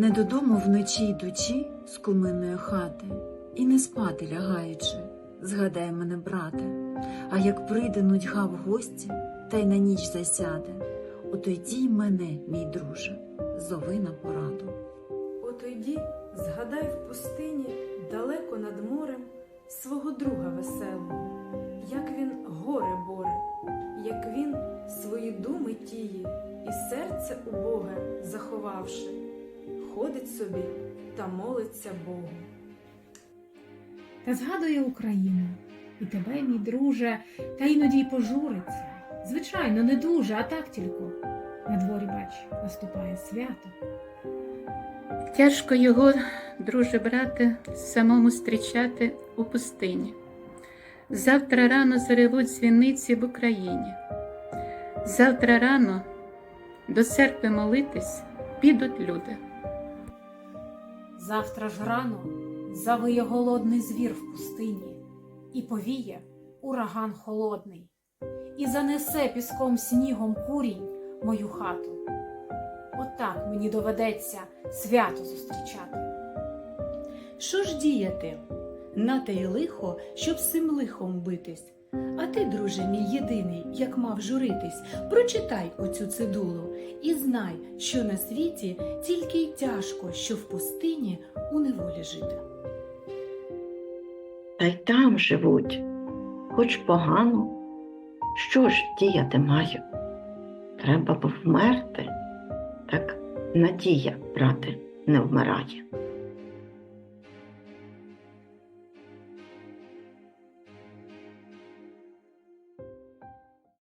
Не додому вночі йдучи з куминної хати, і не спати лягаючи, згадай мене, брате, а як прийде нудьга в гості, та й на ніч засяде, отойді й мене, мій друже, зови на пораду. От йди, згадай в пустині, далеко над морем, свого друга веселого, як він горе боре, як він свої думи тії і серце убоге заховавши, ходить собі та молиться Богу. Та згадує Україну, і тебе, мій друже, та іноді й пожуриться. Звичайно, не дуже, а так тільки. На дворі, бач, наступає свято. Тяжко його, друже брате, самому зустрічати у пустині. Завтра рано заревуть дзвіниці в Україні. Завтра рано до церкви молитись підуть люди. Завтра ж рано завиє голодний звір в пустині, і повіє ураган холодний, і занесе піском снігом курінь мою хату. Отак мені доведеться свято зустрічати. Що ж діяти? На те й лихо, щоб з цим лихом битись. А ти, друже мій єдиний, як мав журитись, прочитай оцю цидулу і знай, що на світі тільки й тяжко, що в пустині у неволі жити. Та й там живуть, хоч погано. Що ж діяти маю? Треба б вмерти, так надія, брате, не вмирає.